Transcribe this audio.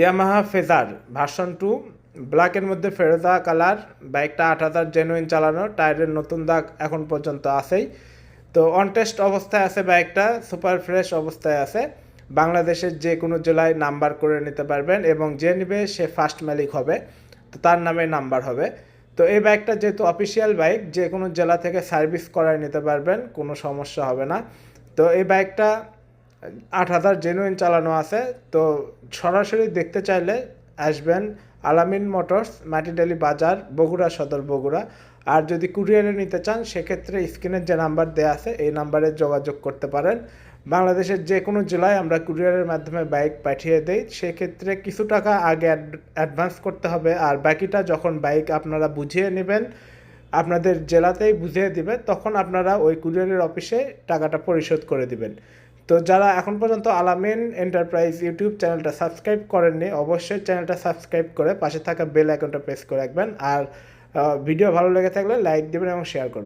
Yamaha phasor version two, ব্ল্যাকের মধ্যে ফেরোজা colour, বাইকটা আট হাজার জেনুইন চালানো, টায়ারের নতুন দাগ এখন পর্যন্ত আছেই। তো অনটেস্ট অবস্থায় আছে বাইকটা সুপার ফ্রেশ অবস্থায় আছে। বাংলাদেশের যে কোনো জেলায় নাম্বার করে নিতে পারবেন এবং যে নেবে সে ফার্স্ট মালিক হবে। তো তার নামে নাম্বার হবে। তো এই বাইকটা যেহেতু অফিসিয়াল বাইক যে কোনো জেলা থেকে সার্ভিস করায় নিতে পারবেন, কোনো সমস্যা হবে না। তো এই বাইকটা আট হাজার জেনুইন চালানো আছে, তো সরাসরি দেখতে চাইলে আসবেন আলামিন মোটরস মাটিডালি বাজার, বগুড়া সদর বগুড়া। আর যদি কুরিয়ারে নিতে চান, সেক্ষেত্রে স্ক্রিনের যে নাম্বার দেওয়া আছে, এই নাম্বারে যোগাযোগ করতে পারেন। বাংলাদেশের যে কোনো জেলায় আমরা কুরিয়ারের মাধ্যমে বাইক পাঠিয়ে দেই। সেক্ষেত্রে কিছু টাকা আগে অ্যাডভান্স করতে হবে, আর বাকিটা যখন বাইক আপনারা বুঝিয়ে নেবেন, আপনাদের জেলাতেই বুঝিয়ে দিবে, তখন আপনারা ওই কুরিয়ারের অফিসে টাকাটা পরিশোধ করে দিবেন। তো যারা এখন পর্যন্ত আলামিন এন্টারপ্রাইজ ইউটিউব চ্যানেলটা সাবস্ক্রাইব করেননি, অবশ্যই চ্যানেলটা সাবস্ক্রাইব করে পাশে থাকা বেল আইকনটা প্রেস করে রাখবেন। আর ভিডিও ভালো লেগে থাকলে লাইক দেবেন এবং শেয়ার করবেন।